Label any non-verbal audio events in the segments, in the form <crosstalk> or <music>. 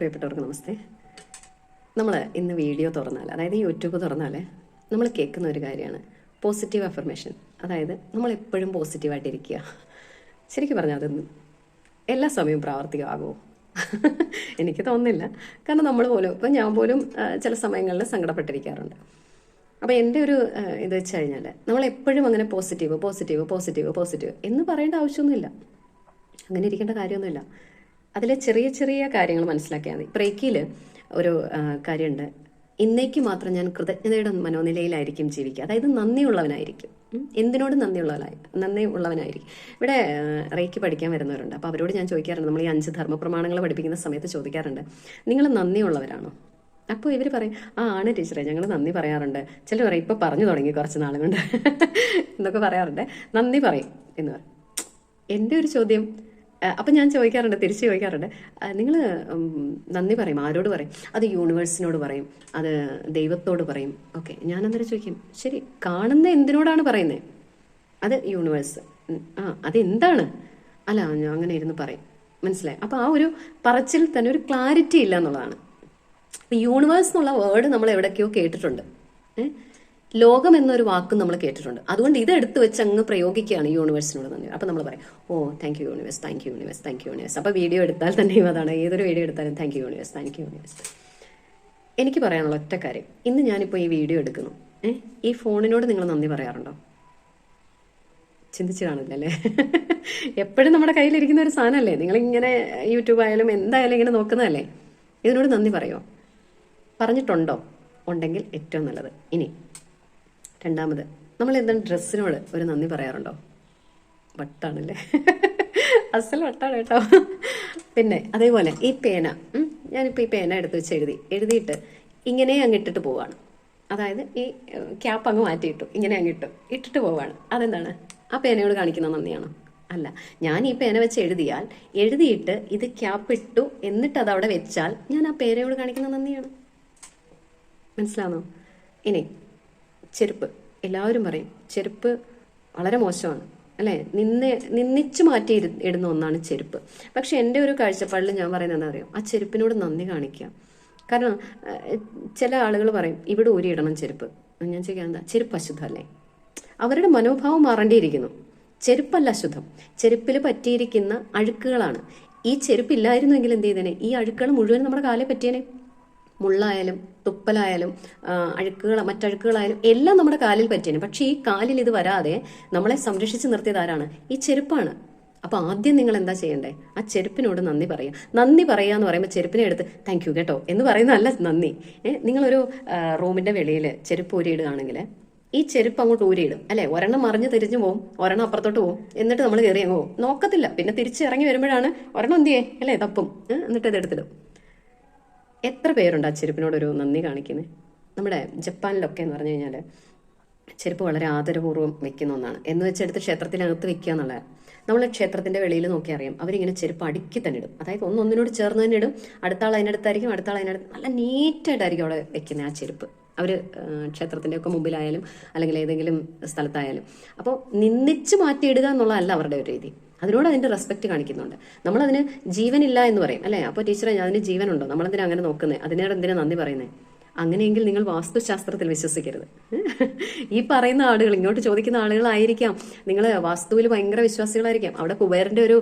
പ്രിയപ്പെട്ടവർക്ക് നമസ്തേ. നമ്മൾ ഇന്ന് വീഡിയോ തുറന്നാൽ അതായത് യൂട്യൂബ് തുറന്നാൽ നമ്മൾ കേൾക്കുന്ന ഒരു കാര്യമാണ് പോസിറ്റീവ് അഫർമേഷൻ അതായത് നമ്മൾ എപ്പോഴും പോസിറ്റീവായിട്ടിരിക്കുക ശരിക്കും പറഞ്ഞാൽ അതൊന്നും എല്ലാ സമയവും പ്രാവർത്തികമാകുമോ? എനിക്ക് തോന്നുന്നില്ല. കാരണം നമ്മൾ പോലും ഇപ്പം ഞാൻ പോലും ചില സമയങ്ങളിൽ സങ്കടപ്പെട്ടിരിക്കാറുണ്ട്. അപ്പോൾ എന്റെ ഒരു ഇത് വെച്ച് കഴിഞ്ഞാൽ നമ്മൾ എപ്പോഴും അങ്ങനെ പോസിറ്റീവ് പോസിറ്റീവ് പോസിറ്റീവ് പോസിറ്റീവ് എന്ന് പറയേണ്ട ആവശ്യമൊന്നുമില്ല. അങ്ങനെ ഇരിക്കേണ്ട കാര്യമൊന്നുമില്ല. അതിലെ ചെറിയ ചെറിയ കാര്യങ്ങൾ മനസ്സിലാക്കിയാൽ മതി. ബ്രേക്കിൽ ഒരു കാര്യമുണ്ട്. ഇന്നേക്ക് മാത്രം ഞാൻ കൃതജ്ഞതയുടെ മനോനിലയിലായിരിക്കും ജീവിക്കുക. അതായത് നന്ദിയുള്ളവനായിരിക്കും. എന്തിനോട് നന്ദിയുള്ളവനായി നന്ദി ഉള്ളവനായിരിക്കും ഇവിടെ റേക്ക് പഠിക്കാൻ വരുന്നവരുണ്ട്. അപ്പോൾ അവരോട് ഞാൻ ചോദിക്കാറുണ്ട്. നമ്മൾ ഈ അഞ്ച് ധർമ്മ പ്രമാണങ്ങൾ പഠിപ്പിക്കുന്ന സമയത്ത് ചോദിക്കാറുണ്ട്. നിങ്ങൾ നന്ദിയുള്ളവരാണോ? അപ്പോൾ ഇവർ പറയും ആ ആണ് ടീച്ചറെ. ഞങ്ങൾ നന്ദി പറയാറുണ്ട്. ചിലർ പറയും ഇപ്പോൾ പറഞ്ഞു തുടങ്ങി കുറച്ച് നാളുകൊണ്ട് എന്നൊക്കെ പറയാറുണ്ട്. നന്ദി പറയും എന്ന് പറയും. എന്റെ ഒരു ചോദ്യം അപ്പം ഞാൻ ചോദിക്കാറുണ്ട് തിരിച്ച് ചോദിക്കാറുണ്ട്. നിങ്ങൾ നന്ദി പറയും ആരോട് പറയും? അത് യൂണിവേഴ്സിനോട് പറയും അത് ദൈവത്തോട് പറയും. ഓക്കെ ഞാൻ അന്നേരം ചോദിക്കും ശരി കാണുന്ന എന്തിനോടാണ് പറയുന്നത് അത് യൂണിവേഴ്സ്. ആ അതെന്താണ്? അല്ല ഞാൻ അങ്ങനെ ഇരുന്ന് പറയും. മനസ്സിലായി? അപ്പോൾ ആ ഒരു പറച്ചിൽ തന്നെ ഒരു ക്ലാരിറ്റി ഇല്ല എന്നുള്ളതാണ്. യൂണിവേഴ്സ് എന്നുള്ള വേർഡ് നമ്മൾ എവിടേക്കോ കേട്ടിട്ടുണ്ട്. ഏ? ലോകം എന്നൊരു വാക്കും നമ്മൾ കേട്ടിട്ടുണ്ട്. അതുകൊണ്ട് ഇത് എടുത്ത് വെച്ച് അങ്ങ് പ്രയോഗിക്കുകയാണ് യൂണിവേഴ്സിനോട് നന്ദി. അപ്പൊ നമ്മൾ പറയും ഓ thank you universe thank you universe thank you universe അപ്പോൾ വീഡിയോ എടുത്താൽ തന്നെയും അതാണ്. ഏതൊരു വീഡിയോ എടുത്താലും thank you universe thank you universe എനിക്ക് പറയാനുള്ള ഒറ്റ കാര്യം ഇന്ന് ഞാനിപ്പോൾ ഈ വീഡിയോ എടുക്കുന്നു. ഏ ഈ ഫോണിനോട് നിങ്ങൾ നന്ദി പറയാറുണ്ടോ? ചിന്തിച്ച് കാണില്ല അല്ലേ? എപ്പോഴും നമ്മുടെ കയ്യിലിരിക്കുന്ന ഒരു സാധനമല്ലേ? നിങ്ങൾ ഇങ്ങനെ യൂട്യൂബ് ആയാലും എന്തായാലും ഇങ്ങനെ നോക്കുന്നതല്ലേ? ഇതിനോട് നന്ദി പറയുമോ പറഞ്ഞിട്ടുണ്ടോ? ഉണ്ടെങ്കിൽ ഏറ്റവും നല്ലത്. ഇനി രണ്ടാമത് നമ്മൾ എന്താണ് ഡ്രസ്സിനോട് ഒരു നന്ദി പറയാറുണ്ടോ? വട്ടാണല്ലേ? അസൽ വട്ടാണ് കേട്ടോ. പിന്നെ അതേപോലെ ഈ പേന ഞാനിപ്പോൾ ഈ പേന എടുത്ത് വെച്ച് എഴുതി. എഴുതിയിട്ട് ഇങ്ങനെ അങ്ങ് ഇട്ടിട്ട് പോവാണ്. അതായത് ഈ ക്യാപ്പ് അങ്ങ് മാറ്റിയിട്ടു. ഇങ്ങനെ അങ്ങ് ഇട്ടു. ഇട്ടിട്ട് പോവാണ്. അതെന്താണ്? ആ പേനയോട് കാണിക്കുന്ന നന്ദിയാണോ? അല്ല. ഞാൻ ഈ പേന വെച്ച് എഴുതിയാൽ എഴുതിയിട്ട് ഇത് ക്യാപ്പ് ഇട്ടു എന്നിട്ട് അത് അവിടെ വെച്ചാൽ ഞാൻ ആ പേനയോട് കാണിക്കുന്ന നന്ദിയാണ്. മനസ്സിലാണോ ഇനി ചെരുപ്പ്. എല്ലാവരും പറയും ചെരുപ്പ് വളരെ മോശമാണ്. അല്ലേ? നിന്ന് നിന്നിച്ചു മാറ്റി ഇടുന്ന ഒന്നാണ് ചെരുപ്പ്. പക്ഷെ എന്റെ ഒരു കാഴ്ചപ്പാടിൽ ഞാൻ പറയുന്നത് എന്താ അറിയോ ആ ചെരുപ്പിനോട് നന്ദി കാണിക്കുക. കാരണം ചില ആളുകൾ പറയും ഇവിടെ ഊരിയിടണം ചെരുപ്പ്. ഞാൻ ചോദിക്കാൻ എന്താ? ചെരുപ്പ് അശുദ്ധമല്ലേ? അവരുടെ മനോഭാവം മാറേണ്ടിയിരിക്കുന്നു. ചെരുപ്പല്ല അശുദ്ധം. ചെരുപ്പിൽ പറ്റിയിരിക്കുന്ന അഴുക്കുകളാണ്. ഈ ചെരുപ്പില്ലായിരുന്നുവെങ്കിൽ എന്ത് ചെയ്തേനെ? ഈ അഴുക്കുകൾ മുഴുവൻ നമ്മുടെ കാലെ പറ്റിയേനെ. മുള്ളായാലും തുപ്പലായാലും അഴുക്കുകൾ മറ്റഴുക്കുകളായാലും എല്ലാം നമ്മുടെ കാലിൽ പറ്റിയാണ് പക്ഷേ ഈ കാലിൽ ഇത് വരാതെ നമ്മളെ സംരക്ഷിച്ച് നിർത്തിയത് ആരാണ്? ഈ ചെരുപ്പാണ്. അപ്പൊ ആദ്യം നിങ്ങൾ എന്താ ചെയ്യണ്ടേ? ആ ചെരുപ്പിനോട് നന്ദി പറയുക നന്ദി പറയുക എന്ന് പറയുമ്പോൾ ചെരുപ്പിനെ എടുത്ത് താങ്ക് യു കേട്ടോ. എന്ന് പറയുന്നതല്ല നന്ദി. നിങ്ങളൊരു റൂമിന്റെ വെളിയിൽ ചെരുപ്പ് ഊരിയിടുകയാണെങ്കിൽ ഈ ചെരുപ്പ് അങ്ങോട്ട് ഊരിയിടും. അല്ലെ? ഒരെണ്ണം മറിഞ്ഞ് തിരിഞ്ഞു പോകും ഒരെണ്ണം അപ്പുറത്തോട്ട് പോകും എന്നിട്ട് നമ്മൾ കയറി പോകും നോക്കത്തില്ല. പിന്നെ തിരിച്ച് ഇറങ്ങി വരുമ്പോഴാണ് ഒരെണ്ണം എന്തിയേ അല്ലേ? തപ്പും. എന്നിട്ട് ഇത് എടുത്തിടും. എത്ര പേരുണ്ട് ആ ചെരുപ്പിനോടൊരു നന്ദി കാണിക്കുന്നത് നമ്മുടെ ജപ്പാനിലൊക്കെ എന്ന് പറഞ്ഞു കഴിഞ്ഞാൽ ചെരുപ്പ് വളരെ ആദരപൂർവം വെക്കുന്ന ഒന്നാണ്. എന്ന് വെച്ചെടുത്ത് ക്ഷേത്രത്തിനകത്ത് വെക്കുക എന്നുള്ളത് നമ്മൾ ക്ഷേത്രത്തിന്റെ വെളിയിൽ നോക്കി അറിയാം. അവരിങ്ങനെ ചെരുപ്പ് അടുക്കി തന്നെ ഇടും. അതായത് ഒന്ന് ഒന്നിനോട് ചേർന്ന് തന്നെ ഇടും. അടുത്ത ആൾ അതിനടുത്തായിരിക്കും അടുത്ത ആൾ അതിനടുത്ത് നല്ല നീറ്റായിട്ടായിരിക്കും അവിടെ വെക്കുന്നത് ആ ചെരുപ്പ്. അവർ ക്ഷേത്രത്തിന്റെ ഒക്കെ മുമ്പിലായാലും അല്ലെങ്കിൽ ഏതെങ്കിലും സ്ഥലത്തായാലും. അപ്പോൾ നിന്നിച്ച് മാറ്റിയിടുക എന്നുള്ളതല്ല അവരുടെ ഒരു രീതി. അതിനോട് അതിന്റെ റെസ്പെക്ട് കാണിക്കുന്നുണ്ട്. നമ്മളതിന് ജീവനില്ല എന്ന് പറയും അല്ലേ? അപ്പോൾ ടീച്ചറെ അതിന് ജീവനുണ്ടോ? നമ്മളെന്തിനാ അങ്ങനെ നോക്കുന്നത് അതിനോട് എന്തിനാ നന്ദി പറയുന്നത് അങ്ങനെയെങ്കിൽ നിങ്ങൾ വാസ്തുശാസ്ത്രത്തിൽ വിശ്വസിക്കരുത്. ഈ പറയുന്ന ആളുകൾ ഇങ്ങോട്ട് ചോദിക്കുന്ന ആളുകളായിരിക്കാം. നിങ്ങൾ വാസ്തുവിൽ ഭയങ്കര വിശ്വാസികളായിരിക്കാം. അവിടെ കുബേറിന്റെ ഒരു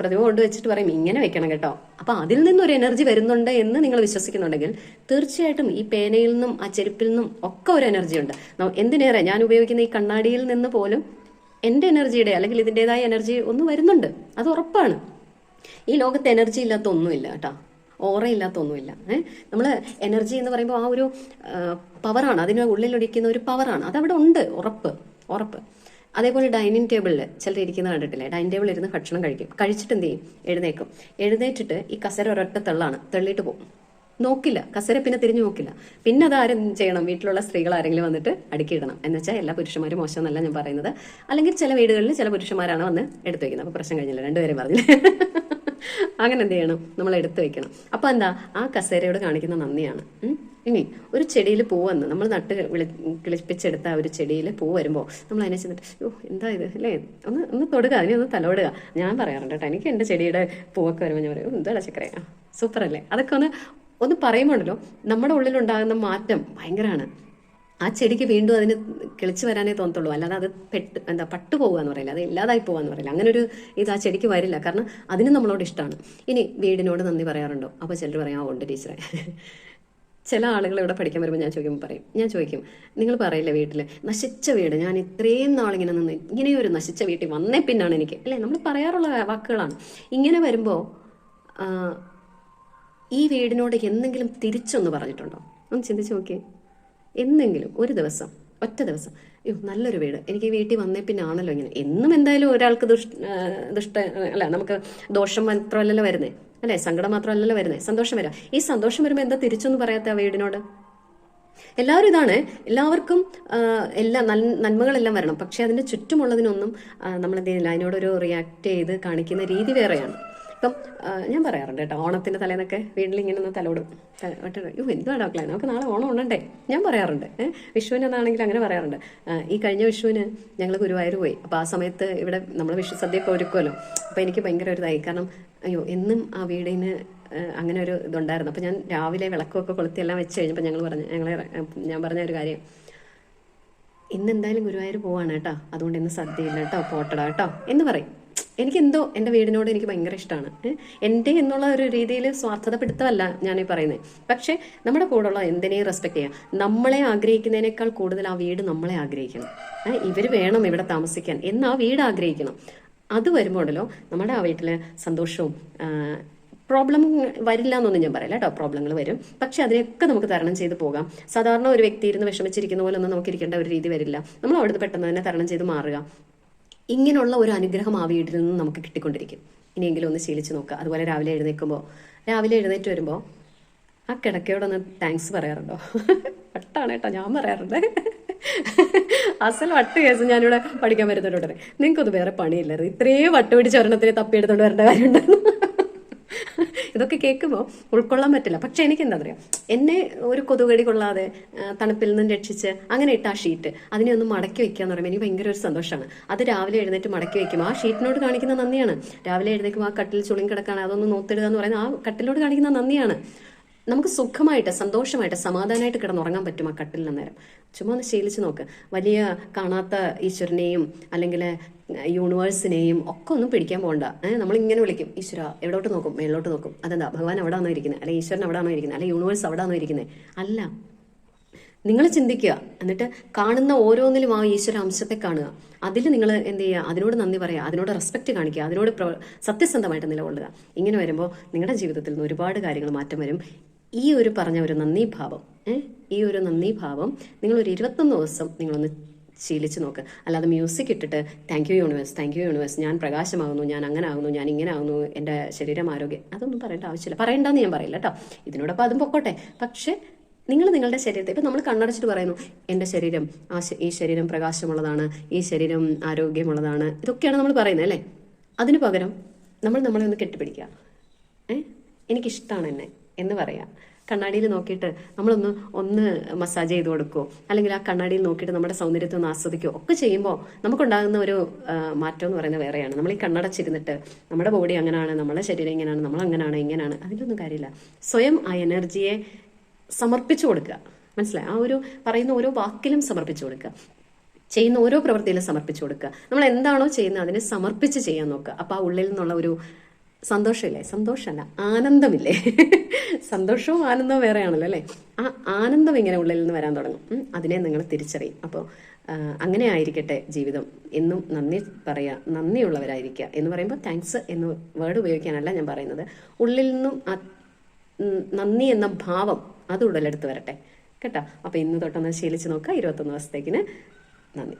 പ്രതിമ കൊണ്ട് വെച്ചിട്ട് പറയും ഇങ്ങനെ വെക്കണം കേട്ടോ. അപ്പൊ അതിൽ നിന്നൊരു എനർജി വരുന്നുണ്ട് എന്ന് നിങ്ങൾ വിശ്വസിക്കുന്നുണ്ടെങ്കിൽ തീർച്ചയായിട്ടും ഈ പേനയിൽ നിന്നും ആ ചെരുപ്പിൽ നിന്നും ഒക്കെ ഒരു എനർജി ഉണ്ട്. എന്തിനേറെ? ഞാൻ ഉപയോഗിക്കുന്ന ഈ കണ്ണാടിയിൽ നിന്ന് പോലും എന്റെ എനർജിയുടെ അല്ലെങ്കിൽ ഇതിന്റെതായ എനർജി ഒന്ന് വരുന്നുണ്ട്. അത് ഉറപ്പാണ്. ഈ ലോകത്ത് എനർജി ഇല്ലാത്ത ഒന്നുമില്ല കേട്ടോ. ഓറ ഇല്ലാത്ത ഒന്നുമില്ല. ഏഹ് നമ്മൾ എനർജി എന്ന് പറയുമ്പോൾ ആ ഒരു പവറാണ്. അതിന് ഉള്ളിലൊടിക്കുന്ന ഒരു പവറാണ്. അതവിടെ ഉണ്ട്. ഉറപ്പ്. ഉറപ്പ്. അതേപോലെ ഡൈനിങ് ടേബിളിൽ ചിലർ ഇരിക്കുന്ന കണ്ടിട്ടില്ലേ? ഡൈനിങ് ടേബിളിൽ ഇരുന്ന് ഭക്ഷണം കഴിക്കും. കഴിച്ചിട്ട് എന്ത് ചെയ്യും? എഴുന്നേക്കും. എഴുന്നേറ്റിട്ട് ഈ കസര ഒരൊറ്റ തള്ളാണ്. തള്ളിയിട്ട് പോകും. നോക്കില്ല. കസര പിന്നെ തിരിഞ്ഞു നോക്കില്ല. പിന്നെ അത് ആരും ചെയ്യണം. വീട്ടിലുള്ള സ്ത്രീകൾ ആരെങ്കിലും വന്നിട്ട് അടുക്കിയിടണം. എന്ന് വെച്ചാൽ എല്ലാ പുരുഷന്മാരും മോശമെന്നല്ല ഞാൻ പറയുന്നത്. അല്ലെങ്കിൽ ചില വീടുകളിൽ ചില പുരുഷന്മാരാണ് വന്ന് എടുത്തു വെക്കുന്നത് അപ്പോൾ പ്രശ്നം കഴിഞ്ഞില്ല. രണ്ടുപേരും പറഞ്ഞില്ലേ? <laughs> അങ്ങനെ എന്ത് ചെയ്യണം? നമ്മൾ എടുത്തു വെക്കണം അപ്പോൾ എന്താ? ആ കസേരയോട് കാണിക്കുന്ന നന്ദിയാണ്. ഇനി ഒരു ചെടിയിൽ പൂവെന്ന് നമ്മൾ നട്ട് വിളി കിളിപ്പിച്ചെടുത്ത ഒരു ചെടിയിൽ പൂ വരുമ്പോൾ നമ്മൾ അതിനെ ചെന്നിട്ട് ഓ എന്താ ഇത്? അല്ലേ? ഒന്ന് ഒന്ന് തൊടുക. അതിനെ ഒന്ന് തലോടുക. ഞാൻ പറയാറുണ്ട് കേട്ടോ എനിക്ക് എന്റെ ചെടിയുടെ പൂവൊക്കെ വരുമ്പോൾ ഞാൻ പറയും എന്താ ചക്കരയാ സൂപ്പർ അല്ലേ അതൊക്കെ ഒന്ന് ഒന്ന് പറയുമ്പോണ്ടല്ലോ നമ്മുടെ ഉള്ളിലുണ്ടാകുന്ന മാറ്റം ഭയങ്കരമാണ് ആ ചെടിക്ക് വീണ്ടും അതിന് കിളിച്ചു വരാനേ തോന്നത്തുള്ളൂ. അല്ലാതെ അത് പെട്ട് എന്താ പട്ടു പോകുക എന്ന് പറയില്ല. അത് ഇല്ലാതായി എന്ന് പറയില്ല. അങ്ങനെ ഒരു ഇത് ആ ചെടിക്ക് വരില്ല. കാരണം അതിന് നമ്മളോട് ഇഷ്ടമാണ് ഇനി വീടിനോട് നന്ദി പറയാറുണ്ടോ? അപ്പോൾ ചിലർ പറയാം ഉണ്ട് ടീച്ചറെ. ചില ആളുകൾ ഇവിടെ പഠിക്കാൻ വരുമ്പോൾ ഞാൻ ചോദിക്കുമ്പോൾ പറയും. ഞാൻ ചോദിക്കും നിങ്ങൾ പറയില്ല വീട്ടിൽ നശിച്ച വീട്. ഞാൻ ഇത്രയും നാളിങ്ങനെ നിന്ന് ഇങ്ങനെയൊരു നശിച്ച വീട്ടിൽ വന്നേ പിന്നാണ് എനിക്ക്. അല്ലേ? നമ്മൾ പറയാറുള്ള വാക്കുകളാണ്. ഇങ്ങനെ വരുമ്പോൾ ഈ വീടിനോട് എന്തെങ്കിലും തിരിച്ചൊന്ന് പറഞ്ഞിട്ടുണ്ടോ? ഒന്ന് ചിന്തിച്ച് നോക്കിയേ. എന്നെങ്കിലും ഒരു ദിവസം ഒറ്റ ദിവസം. അയ്യോ നല്ലൊരു വീട്. എനിക്ക് വീട്ടിൽ വന്നേ പിന്നെ ആണല്ലോ ഇങ്ങനെ. എന്നും എന്തായാലും ഒരാൾക്ക് ദുഷ്ട ദുഷ്ട അല്ല നമുക്ക് ദോഷം മാത്രമല്ലല്ലോ വരുന്നേ. അല്ലേ? സങ്കടം മാത്രമല്ലല്ലോ വരുന്നേ. സന്തോഷം വരാം. ഈ സന്തോഷം വരുമ്പോൾ എന്താ തിരിച്ചൊന്നും പറയാത്ത ആ വീടിനോട്? എല്ലാവരും ഇതാണ്. എല്ലാവർക്കും എല്ലാ നന്മകളെല്ലാം വരണം. പക്ഷെ അതിന്റെ ചുറ്റുമുള്ളതിനൊന്നും നമ്മൾ എന്ത് ചെയ്യുന്നില്ല. അതിനോടൊരു റിയാക്ട് ചെയ്ത് കാണിക്കുന്ന രീതി വേറെയാണ്. ഇപ്പം ഞാൻ പറയാറുണ്ട് കേട്ടോ ഓണത്തിന്റെ തലേന്നൊക്കെ വീട്ടിൽ ഇങ്ങനെ ഒന്ന് തലോടും. അയ്യോ എന്തുവാ ഡോക്കളെ നമുക്ക് നാളെ ഓണം ഉണ്ടേ ഞാൻ പറയാറുണ്ട് ഏഹ് വിഷുവിന് എന്നാണെങ്കിൽ അങ്ങനെ പറയാറുണ്ട്. ഈ കഴിഞ്ഞ വിഷുവിന് ഞങ്ങൾ ഗുരുവായൂർ പോയി. അപ്പോൾ ആ സമയത്ത് ഇവിടെ നമ്മൾ വിഷു സദ്യയൊക്കെ ഒരുക്കുമല്ലോ അപ്പോൾ എനിക്ക് ഭയങ്കര ഒരു ഇതായി. കാരണം അയ്യോ എന്നും ആ വീടിന് അങ്ങനെ ഒരു ഇതുണ്ടായിരുന്നു. അപ്പോൾ ഞാൻ രാവിലെ വിളക്കൊക്കെ കൊളുത്തി എല്ലാം വെച്ച് കഴിഞ്ഞപ്പോൾ ഞങ്ങൾ പറഞ്ഞു ഞങ്ങളെ ഞാൻ പറഞ്ഞ ഒരു കാര്യം. ഇന്ന് എന്തായാലും ഗുരുവായൂർ പോവാണ് കേട്ടോ. അതുകൊണ്ട് ഇന്ന് സദ്യയില്ല കേട്ടോ പോട്ടട കേട്ടോ എന്ന് പറയും. എനിക്ക് എന്തോ എന്റെ വീടിനോട് എനിക്ക് ഭയങ്കര ഇഷ്ടമാണ് എന്റെ എന്നുള്ള ഒരു രീതിയിൽ സ്വാർത്ഥതപ്പെടുത്തമല്ല ഞാനീ പറയുന്നത് പക്ഷേ നമ്മുടെ കൂടെയുള്ള എന്തിനേയും റെസ്പെക്ട് ചെയ്യാം. നമ്മളെ ആഗ്രഹിക്കുന്നതിനേക്കാൾ കൂടുതൽ ആ വീട് നമ്മളെ ആഗ്രഹിക്കണം. ഇവർ വേണം ഇവിടെ താമസിക്കാൻ. എന്ന് ആ വീട് ആഗ്രഹിക്കണം. അത് വരുമ്പോഴല്ലോ നമ്മുടെ ആ വീട്ടിൽ സന്തോഷവും പ്രോബ്ലം വരില്ല എന്നൊന്നും ഞാൻ പറയില്ല കേട്ടോ. പ്രോബ്ലങ്ങൾ വരും. പക്ഷെ അതിനെയൊക്കെ നമുക്ക് തരണം ചെയ്ത് പോകാം. സാധാരണ ഒരു വ്യക്തി ഇരുന്ന് വിഷമിച്ചിരിക്കുന്ന പോലെ ഒന്നും നമുക്ക് ഇരിക്കേണ്ട ഒരു രീതി വരില്ല. നമ്മൾ അവിടുന്ന് പെട്ടെന്ന് തന്നെ തരണം ചെയ്ത് മാറുക. ഇങ്ങനെയുള്ള ഒരു അനുഗ്രഹം ആ വീട്ടിൽ നിന്ന് നമുക്ക് കിട്ടിക്കൊണ്ടിരിക്കും. ഇനിയെങ്കിലും ഒന്ന് ശീലിച്ചു നോക്കുക അതുപോലെ രാവിലെ എഴുന്നേൽക്കുമ്പോൾ രാവിലെ എഴുന്നേറ്റ് വരുമ്പോൾ ആ കിടക്കയോടൊന്ന് താങ്ക്സ് പറയാറുണ്ടോ? വട്ടാണ് കേട്ടോ ഞാൻ പറയാറുണ്ട്. അസൽ വട്ട് കേസ് ഞാനിവിടെ പഠിക്കാൻ വരുന്നുണ്ട് ഉടനെ നിങ്ങൾക്കൊന്നും വേറെ പണിയില്ലായിരുന്നു ഇത്രയും വട്ട് പിടിച്ച് ഒരെണ്ണത്തിന് തപ്പിയെടുത്തോണ്ട് വരേണ്ട കാര്യമുണ്ടായിരുന്നു ഇതൊക്കെ കേൾക്കുമ്പോൾ ഉൾക്കൊള്ളാൻ പറ്റില്ല. പക്ഷെ എനിക്ക് എന്താ പറയുക എന്നെ ഒരു കൊതുകടി കൊള്ളാതെ തണുപ്പിൽ നിന്നും രക്ഷിച്ച് അങ്ങനെ ഇട്ട ആ ഷീറ്റ് അതിനെ ഒന്ന് മടക്കി വെക്കുക എന്ന് പറയുമ്പോൾ എനിക്ക് ഭയങ്കര ഒരു സന്തോഷമാണ് അത് രാവിലെ എഴുന്നേറ്റ് മടക്കി വെക്കും ആ ഷീറ്റിനോട് കാണിക്കുന്ന നന്ദിയാണ്. രാവിലെ എഴുന്നേക്കും ആ കട്ടിൽ ചുളിങ് കിടക്കാണ് അതൊന്ന് നോത്തിടുക എന്ന് പറയുന്നത് ആ കട്ടിലോട് കാണിക്കുന്ന നന്ദിയാണ്. നമുക്ക് സുഖമായിട്ട് സന്തോഷമായിട്ട് സമാധാനമായിട്ട് കിടന്നുറങ്ങാൻ പറ്റും ആ കട്ടിൽ നേരം. ചുമ്മാ ഒന്ന് ശീലിച്ച് നോക്ക്. വലിയ കാണാത്ത ഈശ്വരനെയും അല്ലെങ്കിൽ യൂണിവേഴ്സിനെയും ഒക്കെ ഒന്നും പിടിക്കാൻ പോകണ്ട നമ്മൾ ഇങ്ങനെ വിളിക്കും. ഈശ്വര എവിടോട്ട് നോക്കും? മേളിലോട്ട് നോക്കും. അതെന്താ ഭഗവാൻ അവിടെ ആണോ ഇരിക്കുന്നത് അല്ലെ ഈശ്വരൻ അവിടെ ആണോ ഇരിക്കുന്നത് അല്ലെ യൂണിവേഴ്സ് അവിടെ ആണോ ഇരിക്കുന്നത് അല്ല. നിങ്ങൾ ചിന്തിക്കുക. എന്നിട്ട് കാണുന്ന ഓരോന്നിലും ആ ഈശ്വര അംശത്തെ കാണുക. അതിൽ നിങ്ങൾ എന്ത് ചെയ്യുക? അതിനോട് നന്ദി പറയുക. അതിനോട് റെസ്പെക്റ്റ് കാണിക്കുക. അതിനോട് സത്യസന്ധമായിട്ട് നിലകൊള്ളുക. ഇങ്ങനെ വരുമ്പോൾ നിങ്ങളുടെ ജീവിതത്തിൽ നിന്ന് ഒരുപാട് കാര്യങ്ങൾ മാറ്റം വരും. ഈ ഒരു പറഞ്ഞ ഒരു നന്ദി ഭാവം ഏഹ് ഈ ഒരു നന്ദി ഭാവം നിങ്ങൾ ഒരു ഇരുപത്തൊന്ന് ദിവസം നിങ്ങളൊന്ന് ശീലിച്ചു നോക്ക്. അല്ലാതെ മ്യൂസിക് ഇട്ടിട്ട് thank you universe thank you universe ഞാൻ പ്രകാശമാകുന്നു ഞാൻ അങ്ങനെ ആകുന്നു ഞാൻ ഇങ്ങനെ ആകുന്നു എന്റെ ശരീരം ആരോഗ്യം അതൊന്നും പറയേണ്ട ആവശ്യമില്ല. പറയണ്ടെന്ന് ഞാൻ പറയില്ല കേട്ടോ ഇതിനോടൊപ്പം അതും പൊക്കോട്ടെ. പക്ഷേ നിങ്ങൾ നിങ്ങളുടെ ശരീരത്തെ ഇപ്പം നമ്മൾ കണ്ണടച്ചിട്ട് പറയുന്നു എന്റെ ശരീരം ആ ഈ ശരീരം പ്രകാശമുള്ളതാണ് ഈ ശരീരം ആരോഗ്യമുള്ളതാണ്. ഇതൊക്കെയാണ് നമ്മൾ പറയുന്നത് അല്ലേ? അതിന് പകരം നമ്മൾ നമ്മളെ ഒന്ന് കെട്ടിപ്പിടിക്കുക ഏ? എനിക്കിഷ്ടമാണ് എന്നെ. എന്ന് പറയാം. കണ്ണാടിയിൽ നോക്കിയിട്ട് നമ്മളൊന്ന് ഒന്ന് മസാജ് ചെയ്ത് കൊടുക്കുമോ അല്ലെങ്കിൽ ആ കണ്ണാടിയിൽ നോക്കിയിട്ട് നമ്മുടെ സൗന്ദര്യത്തെ ഒന്ന് ആസ്വദിക്കുകയോ ഒക്കെ ചെയ്യുമ്പോൾ നമുക്കുണ്ടാകുന്ന ഒരു മാറ്റം എന്ന് പറയുന്നത് വേറെയാണ്. നമ്മൾ ഈ കണ്ണടച്ചിരുന്നിട്ട് നമ്മുടെ ബോഡി അങ്ങനെയാണ് നമ്മുടെ ശരീരം ഇങ്ങനെയാണ് നമ്മൾ അങ്ങനെയാണ് ഇങ്ങനെയാണ് അതിലൊന്നും കാര്യമില്ല. സ്വയം ആ എനർജിയെ സമർപ്പിച്ചു കൊടുക്കുക. മനസ്സിലായി? ആ ഒരു പറയുന്ന ഓരോ വാക്കിലും സമർപ്പിച്ചു കൊടുക്കുക. ചെയ്യുന്ന ഓരോ പ്രവൃത്തിയിലും സമർപ്പിച്ചു കൊടുക്കുക. നമ്മൾ എന്താണോ ചെയ്യുന്നത് അതിനെ സമർപ്പിച്ച് ചെയ്യാൻ നോക്കുക. അപ്പോൾ ആ ഉള്ളിൽ നിന്നുള്ള ഒരു സന്തോഷമില്ലേ? സന്തോഷമല്ല ആനന്ദമില്ലേ? സന്തോഷവും ആനന്ദവും വേറെയാണല്ലോ അല്ലേ? ആ ആനന്ദം ഇങ്ങനെ ഉള്ളിൽ നിന്ന് വരാൻ തുടങ്ങും. അതിനെ നിങ്ങൾ തിരിച്ചറിയും. അപ്പോൾ അങ്ങനെ ആയിരിക്കട്ടെ ജീവിതം. എന്നും നന്ദി പറയുക നന്ദിയുള്ളവരായിരിക്കുക എന്ന് പറയുമ്പോൾ താങ്ക്സ് എന്ന് വേർഡ് ഉപയോഗിക്കാനല്ല ഞാൻ പറയുന്നത്. ഉള്ളിൽ നിന്നും നന്ദി എന്ന ഭാവം അത് ഉടലെടുത്ത് വരട്ടെ. കേട്ടോ? അപ്പോൾ ഇന്ന് തൊട്ടൊന്ന് ശീലിച്ച് നോക്കുക. ഇരുപത്തൊന്ന് ദിവസത്തേക്കിന് നന്ദി.